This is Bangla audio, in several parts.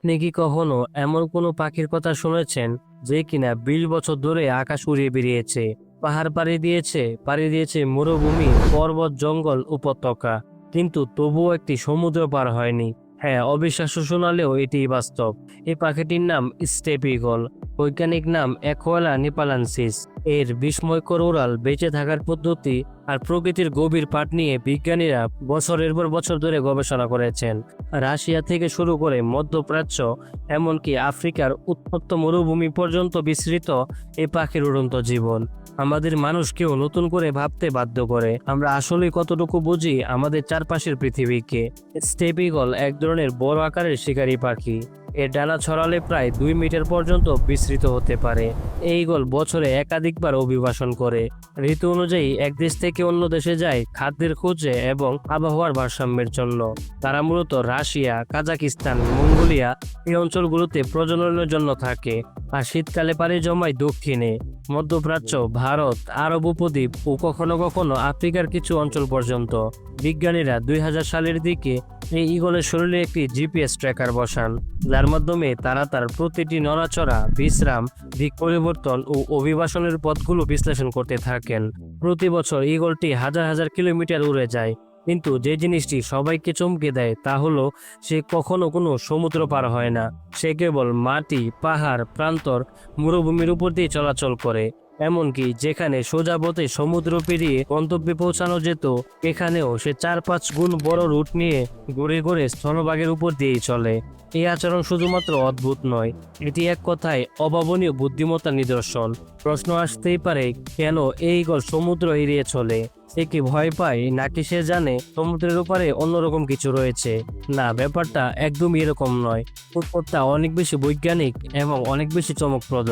আপনি কি কখনো এমন কোনো পাখির কথা শুনেছেন যে কিনা বিশ বছর ধরে আকাশ উড়িয়ে বেরিয়েছে পাহাড় পাড়ি দিয়েছে পাড়ি দিয়েছে মরুভূমি, পর্বত, জঙ্গল, উপত্যকা? কিন্তু তবুও একটি সমুদ্র পার হয়নি। হ্যাঁ অবিশ্বাস্য শোনালেও এটি বাস্তব। এই পাখিটির নাম স্টেপ ইগল বৈজ্ঞানিক নাম অ্যাকোয়ালা নিপালানসিস। এর বিস্ময়কর উড়াল বেঁচে থাকার পদ্ধতি আর প্রকৃতির গভীর পাঠ নিয়ে বিজ্ঞানীরা বছরের পর বছর ধরে গবেষণা করেছেন। রাশিয়া থেকে শুরু করে মধ্যপ্রাচ্য, এমনকি আফ্রিকার উত্তপ্ত মরুভূমি পর্যন্ত বিস্তৃত এই পাখির উড়ন্ত জীবন। আমাদের মানুষকেও নতুন করে ভাবতে বাধ্য করে। আমরা আসলে কতটুকু বুঝি আমাদের চারপাশের পৃথিবীকে। স্টেপিগল এক ধরনের বড় আকারের শিকারী পাখি। এর ডানা ছড়ালে প্রায় দুই মিটার পর্যন্ত বিস্তৃত হতে পারে। এই গোল বছরে একাধিকবার অভিবাসন করে। ঋতু অনুযায়ী এক দেশ থেকে অন্য দেশে যায় খাদ্যের খোঁজে এবং আবহাওয়ার ভারসাম্যের জন্য। তারা মূলত রাশিয়া, কাজাকিস্তান, মঙ্গোলিয়া এই অঞ্চলগুলোতে প্রজননের জন্য থাকে আর শীতকালে পাড়ি জমায় দক্ষিণে। মধ্যপ্রাচ্য, ভারত, আরব উপদ্বীপ ও কখনো কখনো আফ্রিকার কিছু অঞ্চল পর্যন্ত। বিজ্ঞানীরা দুই হাজার সালের দিকে এই ইগলের শরীরে একটি জিপিএস ট্র্যাকার বসান, যার মাধ্যমে তারা তার প্রতিটি নড়াচড়া, বিশ্রাম, দিক পরিবর্তন ও অভিবাসনের পথগুলো বিশ্লেষণ করতে থাকেন। প্রতি বছর ইগলটি হাজার হাজার কিলোমিটার উড়ে যায়, কিন্তু যে জিনিসটি সবাইকে চমকে দেয় তা হলো সে কখনো কোনো সমুদ্র পার হয় না। সে কেবল মাটি, পাহাড়, প্রান্তর, মরুভূমির উপর দিয়ে চলাচল করে। এমনকি যেখানে সোজা পথে সমুদ্র পেরিয়ে গন্তব্যে পৌঁছানো যেত, এখানেও সে চার পাঁচ গুণ বড় রুট নিয়ে ঘুরে ঘুরে স্থলভাগের উপর দিয়েই চলে। এই আচরণ শুধুমাত্র অদ্ভুত নয়, এটি এক কথায় অভাবনীয় বুদ্ধিমত্তা নিদর্শন। প্রশ্ন আসতেই পারে, কেন এই গল সমুদ্র এড়িয়ে চলে? সে কি ভয় পায় নাকি সে জানে সমুদ্রের উপরে অন্যরকম কিছু রয়েছে? না, ব্যাপারটা একদমই এরকম নয়। উত্তরটা অনেক বেশি বৈজ্ঞানিক এবং অনেক বেশি চমকপ্রদ।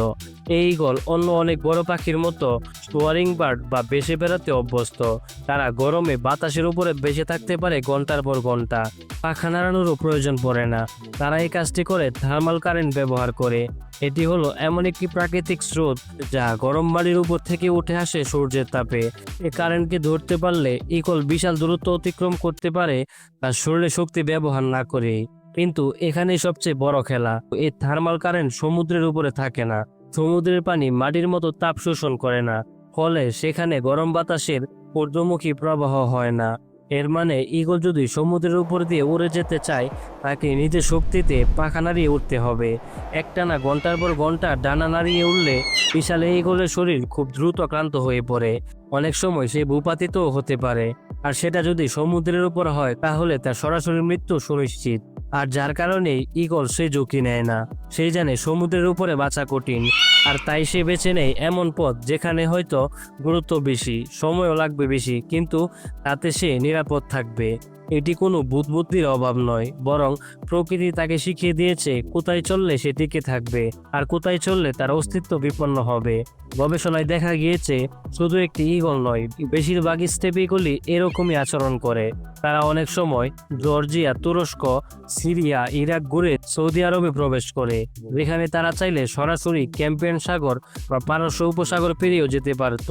এই গল অন্য অনেক বড় পাখির মতো সোয়ারিং বার্ড বা বেশি বেড়াতে অভ্যস্ত। তারা গরমে বাতাসের উপরে বেঁচে থাকতে পারে ঘণ্টার পর ঘণ্টা। পাখা নাড়ানোরও প্রয়োজন পড়ে না। তারা এই কাজটি করে থার্মাল কারেন্ট ব্যবহার করে। এটি হলো এমন একটি প্রাকৃতিক স্রোত যা গরম বাড়ির উপর থেকে উঠে আসে সূর্যের তাপে। এই কারেন্টকে ধরতে পারলে ইকল বিশাল দূরত্ব অতিক্রম করতে পারে তার শরীরে শক্তি ব্যবহার না করে। কিন্তু এখানেই সবচেয়ে বড় খেলা এই থার্মাল কারেন্ট সমুদ্রের উপরে থাকে না, সমুদ্রের পানি মাটির মতো তাপ শোষণ করে না, ফলে সেখানে গরম বাতাসের ঊর্ধ্বমুখী প্রবাহ হয় না। এর মানে ইগল যদি সমুদ্রের উপর দিয়ে উড়ে যেতে চায়, তাকে নিজের শক্তিতে পাখা নাড়িয়ে উঠতে হবে। একটানা ঘণ্টার পর ঘণ্টা ডানা নাড়িয়ে উঠলে বিশাল ইগলের শরীর খুব দ্রুত ক্লান্ত হয়ে পড়ে। অনেক সময় সে ভূপাতিতও হতে পারে। আর সেটা যদি সমুদ্রের উপর হয়, তাহলে তার সরাসরি মৃত্যু সুনিশ্চিত। আর যার কারণে ইগল সে ঝুঁকি নেয় না। সে জানে সমুদ্রের উপরে বাঁচা কঠিন। আর তাই সে বেছে নেয় এমন পথ যেখানে হয়তো গুরুত্ব বেশি, সময়ও লাগবে বেশি, কিন্তু তাতে সে নিরাপদ থাকবে। এটি কোনো বুদ্ধির অভাব নয়, বরং প্রকৃতি তাকে শিখিয়ে দিয়েছে কোথায় চললে সে টিকে থাকবে, আর কোথায় চললে তার অস্তিত্ব বিপন্ন হবে। গবেষণায় দেখা গিয়েছে, শুধু একটি ইগল নয় বেশিরভাগ স্টেপিগুলি এরকমই আচরণ করে। তারা অনেক সময় জর্জিয়া, তুরস্ক, সিরিয়া, ইরাক ঘুরে সৌদি আরবে প্রবেশ করে। যেখানে তারা চাইলে সরাসরি ক্যাম্পিয়ন সাগর বা পারস্য উপসাগর পেরিয়েও যেতে পারত।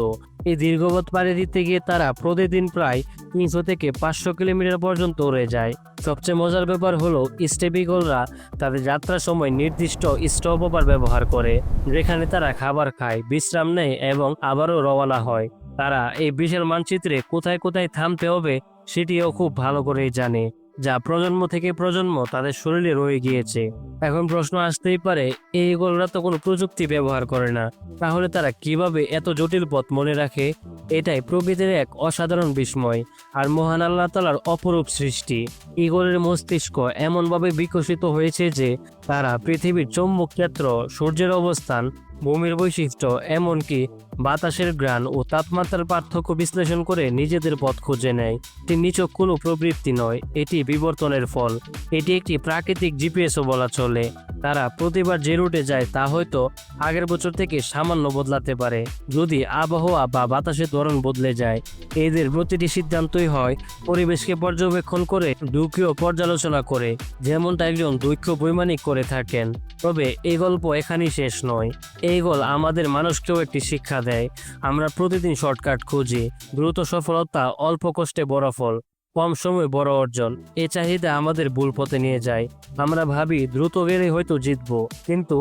এই দীর্ঘপথ পাড়ি দিতে গিয়ে তারা প্রতিদিন প্রায় তিনশো থেকে পাঁচশো কিলোমিটার পর্যন্ত উড়ে যায়। সবচেয়ে মজার ব্যাপার হলো স্টেপিকলরা তাদের যাত্রার সময় নির্দিষ্ট স্টপওভার ব্যবহার করে, যেখানে তারা খাবার খায়, বিশ্রাম নেয় এবং আবারও রওনা হয়। তারা এই বিশাল মানচিত্রে কোথায় কোথায় থামতে হবে সেটিও খুব ভালো করেই জানে। যা প্রজন্ম থেকে প্রজন্ম তাদের শরীরে রয়ে গিয়েছে। এখন প্রশ্ন আসতেই পারে, এই গোলরা তো কোনো প্রযুক্তি ব্যবহার করে না। তাহলে তারা কীভাবে এত জটিল পথ মনে রাখে? এটাই প্রকৃতির এক অসাধারণ বিস্ময় আর মহান আল্লাহ তালার অপরূপ সৃষ্টি। ইগলের মস্তিষ্ক এমনভাবে বিকশিত হয়েছে যে, তারা পৃথিবীর চৌম্বক ক্ষেত্র সূর্যের অবস্থান, ভূমির বৈশিষ্ট্য, এমনকি বাতাসের গ্রান ও তাপমাত্রার পার্থক্য বিশ্লেষণ করে নিজেদের পথ খুঁজে নেয়। এটি নিচক কোনো প্রবৃত্তি নয়, এটি বিবর্তনের ফল। এটি একটি প্রাকৃতিক জিপিএসও বলা চলে। তারা প্রতিবার যে রুটে যায় তা হয়তো আগের বছর থেকে সামান্য বদলাতে পারে। যদি আবহাওয়া বা বাতাসের ধরন বদলে যায়, এদের প্রতিটি সিদ্ধান্তই হয় পরিবেশকে পর্যবেক্ষণ করে, দুঃখীয় পর্যালোচনা করে, যেমনটা একজন দুঃখ বৈমানিক করে থাকেন। তবে এই গল্প এখানেই শেষ নয়। এই গল্প আমাদের মানুষকেও একটি শিক্ষা দেয়। আমরা প্রতিদিন শর্টকাট খুঁজি, দ্রুত সফলতা, অল্প কষ্টে বড় ফল, কম সময়ে বড় অর্জন, এ চাহিদা আমাদের ভুল পথে নিয়ে যায়। আমরা ভাবি, দ্রুত গেলে হয়তো জিতবো, কিন্তু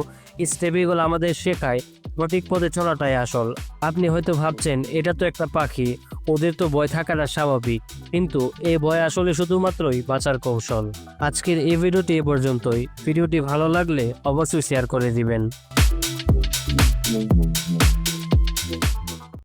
স্টেবিগল আমাদের শেখায়, সঠিক পথে চলাটাই আসল। আপনি হয়তো ভাবছেন, এটা তো একটা পাখি, ওদের তো ভয় থাকাটা স্বাভাবিক, কিন্তু এই ভয় আসলে শুধুমাত্রই বাঁচার কৌশল। আজকের এই ভিডিওটি এ পর্যন্তই। ভিডিওটি ভালো লাগলে অবশ্যই শেয়ার করে দিবেন।